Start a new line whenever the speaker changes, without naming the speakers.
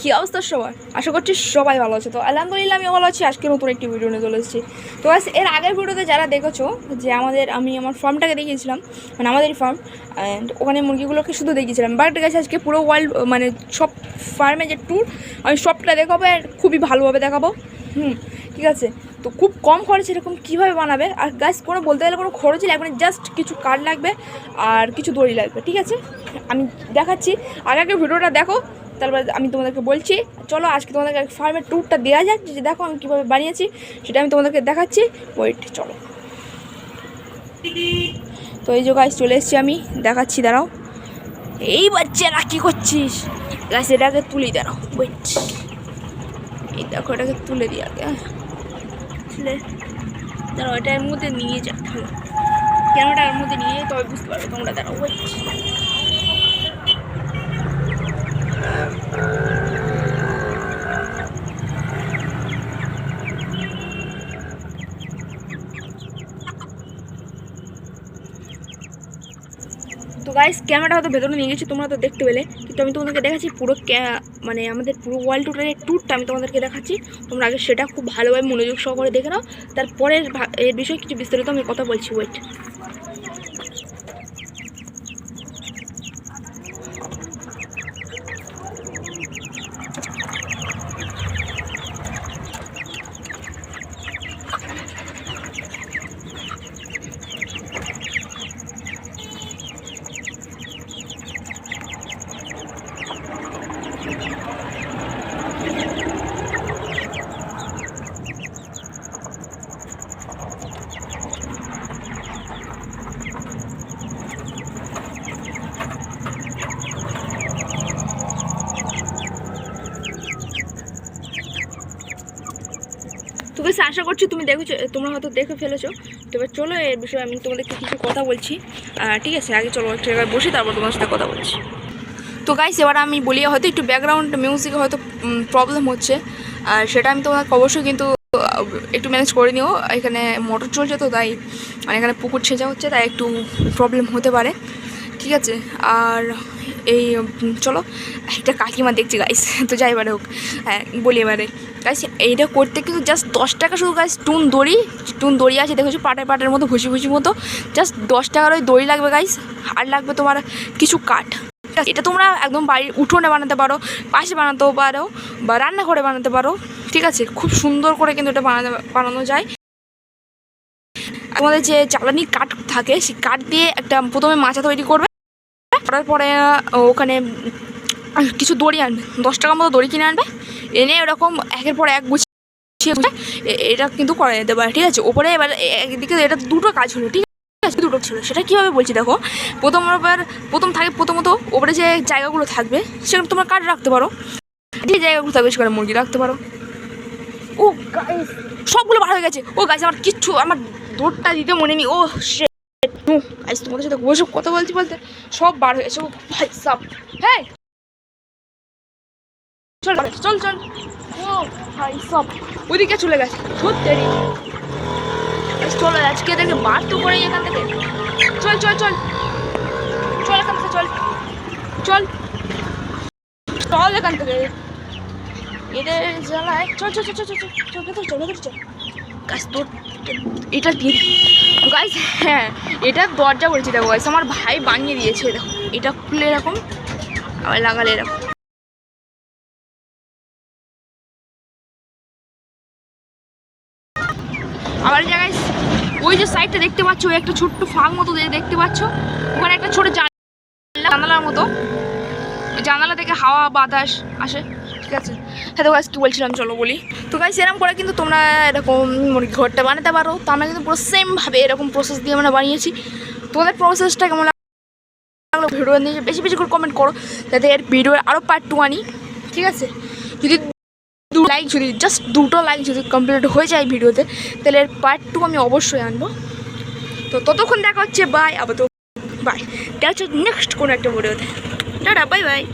কী অবস্থা সবার? আশা করছি সবাই ভালো আছে। তো আলহামদুলিল্লাহ আমিও ভালো আছি। আজকে নতুন একটি ভিডিও নিয়ে চলে এসেছি। তো guys, এর আগের ভিডিওতে যারা দেখেছ যে আমাদের আমি আমার ফার্মটাকে দেখিয়েছিলাম মানে আমাদের ফার্ম অ্যান্ড ওখানে মুরগিগুলোকে শুধু দেখিয়েছিলাম। বাট গেছে আজকে পুরো ওয়ার্ল্ড মানে সব ফার্মে যে ট্যুর আমি সবটা দেখাবো আর খুবই ভালোভাবে দেখাবো। হুম ঠিক আছে? তো খুব কম খরচ এরকম কীভাবে বানাবে? আর গাছ কোনো বলতে গেলে কোনো খরচই লাগবে না জাস্ট কিছু কাঠ লাগবে আর কিছু দড়ি লাগবে ঠিক আছে? আমি দেখাচ্ছি। আগে আগে ভিডিওটা দেখো তারপর আমি তোমাদেরকে বলছি, চলো আজকে তোমাদেরকে ফার্মের ট্যুরটা দেওয়া যাক, যে দেখো আমি কীভাবে বানিয়েছি, সেটা আমি তোমাদেরকে দেখাচ্ছি। ওয়েট চলো। তো এই যে গাছ চলে এসেছি আমি, দেখাচ্ছি, দাঁড়াও। এই বাচ্চারা কী করছিস? গাছ এটাকে তুলি, দাঁড়াও। ওয়েট এই দেখো, এটাকে তুলে দিই আগে। তুলে। দাঁড়াও, এটা এর মধ্যে নিয়ে যা ক্যামেরাটা এর মধ্যে নিয়ে, তবে বুঝতে পারবে তোমরা, দাঁড়াও। ওয়েট তো গাইস ক্যামেরাটা হয়তো ভেতরে নিয়ে গেছি, তোমরা তো দেখতে পেলে। কিন্তু আমি তোমাদেরকে দেখাচ্ছি পুরো মানে আমাদের পুরো ওয়ার্ল্ড টুরের ট্যুরটা আমি তোমাদেরকে দেখাচ্ছি। তোমরা আগে সেটা খুব ভালোভাবে মনোযোগ সহকারে দেখে নাও। তারপরের এর বিষয়ে কিছু বিস্তারিত আমি কথা বলছি ওয়েট তো বেশ আশা করছি তুমি দেখেছ, তোমরা হয়তো দেখে ফেলেছো। তো এবার চলো এর বিষয়ে আমি তোমাদেরকে কিছু কথা বলছি। ঠিক আছে, আগে চলো, একটা জায়গায় বসি, তারপর তোমার সাথে কথা বলছি। তো গাইস এবার আমি বলি, হয়তো একটু ব্যাকগ্রাউন্ড মিউজিকে হয়তো প্রবলেম হচ্ছে। আর সেটা আমি তোমাকে অবশ্যই কিন্তু একটু ম্যানেজ করে নিও। এখানে মোটর চলছে তো, তাই মানে এখানে পুকুর ছেঁচা হচ্ছে, তাই একটু প্রবলেম হতে পারে। ঠিক আছে? আর এই, চলো, একটা কাকিমা দেখছি গাইস তো যাই, এবারে হোক। হ্যাঁ বলি এবারে। গাইস এইটা করতে কিন্তু জাস্ট দশ টাকা শুধু গাইস টুন দড়ি টুন দড়ি আছে দেখেছ পাটের পাটের মতো, ভুসি ভুসি মতো। জাস্ট দশ টাকার ওই দড়ি লাগবে গাইস আর লাগবে তোমার কিছু কাঠ। এটা তোমরা একদম বাড়ির উঠোনে বানাতে পারো, পাশে বানাতেও পারো, বা রান্নাঘরে বানাতে পারো, ঠিক আছে? খুব সুন্দর করে কিন্তু এটা বানাতে বানানো যায়। আমাদের যে জ্বালানি কাঠ থাকে, সেই কাঠ দিয়ে একটা প্রথমে মাচা তৈরি করবে। করার পরে ওখানে কিছু দড়ি আনবে। দশ টাকার মতো দড়ি কিনে আনবে। এনে এরকম একের পর এক গুছিয়ে এটা কিন্তু করা যেতে পারে, ঠিক আছে? ওপরে এবার একদিকে এটা দুটো কাজ হলো, ঠিক আছে? দুটো ছিল। সেটা কীভাবে বলছি দেখো, প্রথম এবার, প্রথম থাকে প্রথমত ওপরে যে জায়গাগুলো থাকবে সেখানে তোমরা কাঠ রাখতে পারো। যে জায়গাগুলো থাকবে সেখানে মুরগি রাখতে পারো। ও সবগুলো বার হয়ে গেছে। ও গাছ আমার কিচ্ছু, আমার দৌড়টা দিতে মনে নেই। ও shit! গাইস তোমাদের সাথে ওসব কথা বলছি বলতে সব বার হয়ে গেছে। ও ভাই, সাপ। হ্যাঁ চল চল চল ও ভাই সব ওদিকে চলে গেছে। সত্যি চল, আজকে দেখে বার তো করে এখান থেকে। চল চল চল। চল এখান থেকে, চল। চল। চল এখান থেকে। এদের জ্বালায় চল চল চল চল চল চল চল চল চল। গাছ তোর এটা দিয়ে গাইস হ্যাঁ এটা দরজা বলছি, দেখো গাইস আমার ভাই বানিয়ে দিয়েছে, দেখো। এটা খুলে এরকম, আবার লাগালে এরকম। আবার জায়গায় ওই যে সাইডটা দেখতে পাচ্ছ, ওই একটা ছোট্ট ফাঁক মতো দেখতে পাচ্ছ, ওখানে একটা ছোট জানলা জানালার মতো। জানালা থেকে হাওয়া বাতাস আসে। ঠিক আছে? হ্যাঁ তো গাছ কী বলছিলাম, চলো বলি। তো গাছ এরকম করে কিন্তু তোমরা এরকম মুরগি ঘরটা বানাতে পারো। তো আমরা কিন্তু পুরো সেমভাবে এরকম প্রসেস দিয়ে আমরা বানিয়েছি। তোমাদের প্রসেসটা কেমন লাগল? ভিডিও নিয়ে বেশি বেশি করে কমেন্ট করো, যাতে এর ভিডিওর আরও পার্ট টু আনি। ঠিক আছে? যদি দু লাইক যদি জাস্ট দুটো লাইক যদি কমপ্লিট হয়ে যায় ভিডিওতে, তাহলে এর পার্ট টু আমি অবশ্যই আনব। তো ততক্ষণ দেখা হচ্ছে বাই আবার তো বাই দেখা হচ্ছে নেক্সট কোনো একটা ভিডিওতে টাটা বাই বাই